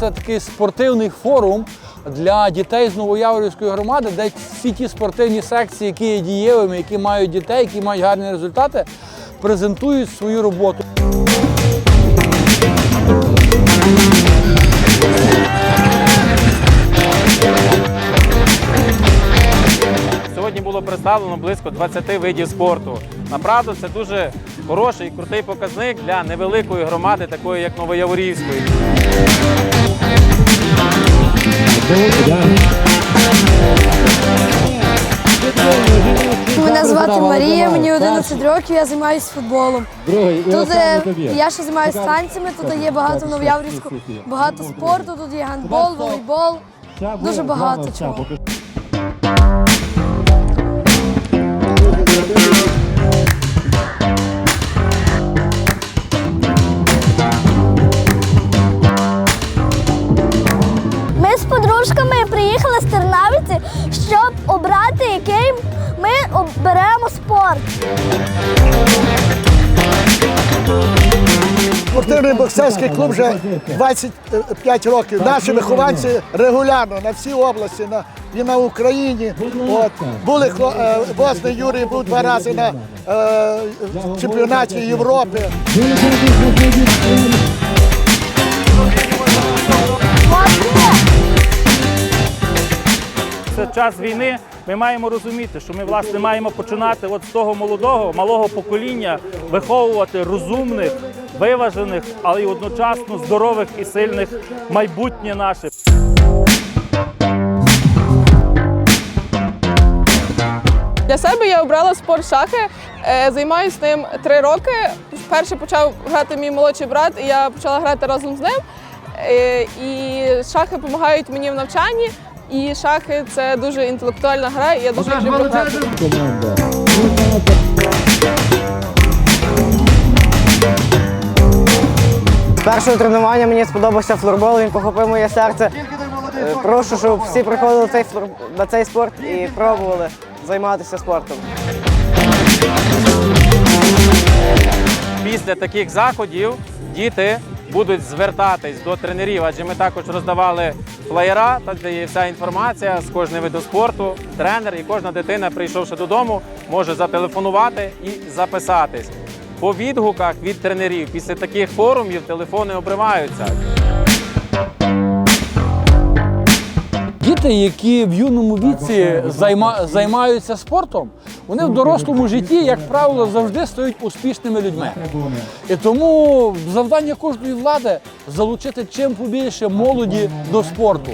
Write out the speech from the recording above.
це такий спортивний форум для дітей з Новояворівської громади, де всі ті спортивні секції, які є дієвими, які мають дітей, які мають гарні результати, презентують свою роботу. Сьогодні було представлено близько 20 видів спорту. Направду це дуже хороший і крутий показник для невеликої громади, такої як Новояворівської. Мене звати Марія, мені 11 років, я займаюся футболом. Тут я ще займаюся танцями, тут є багато в Новояврівську, багато спорту, тут є гандбол, волейбол. Дуже багато чого. Подружками приїхали з Тернавиці, щоб обрати, який ми оберемо спорт. Спортивний боксерський клуб вже 25 років. Наші вихованці регулярно на всій області, на, і на Україні. От. Були хло- е, Юрій був два рази на е, чемпіонаті Європи. Час війни. Ми маємо розуміти, що ми власне маємо починати от з того молодого, малого покоління виховувати розумних, виважених, але й одночасно здорових і сильних майбутнє наше. Для себе я обрала спорт шахи. Е, Займаюся ним три роки. Вперше почав грати мій молодший брат, і я почала грати разом з ним. Е, І шахи допомагають мені в навчанні. І шахи це дуже інтелектуальна гра, і я дуже люблю грати. З першого тренування мені сподобався флорбол, він похопив моє серце. Е, Прошу, щоб всі приходили цей флор- на цей спорт і пробували займатися спортом. Після таких заходів діти будуть звертатись до тренерів, адже ми також роздавали флеєра, так де є вся інформація з кожного виду спорту. Тренер і кожна дитина, прийшовши додому, може зателефонувати і записатись. По відгуках від тренерів після таких форумів телефони обриваються. Діти, які в юному віці займа, займаються спортом, вони в дорослому житті, як правило, завжди стають успішними людьми. І тому завдання кожної влади залучити чим побільше молоді до спорту.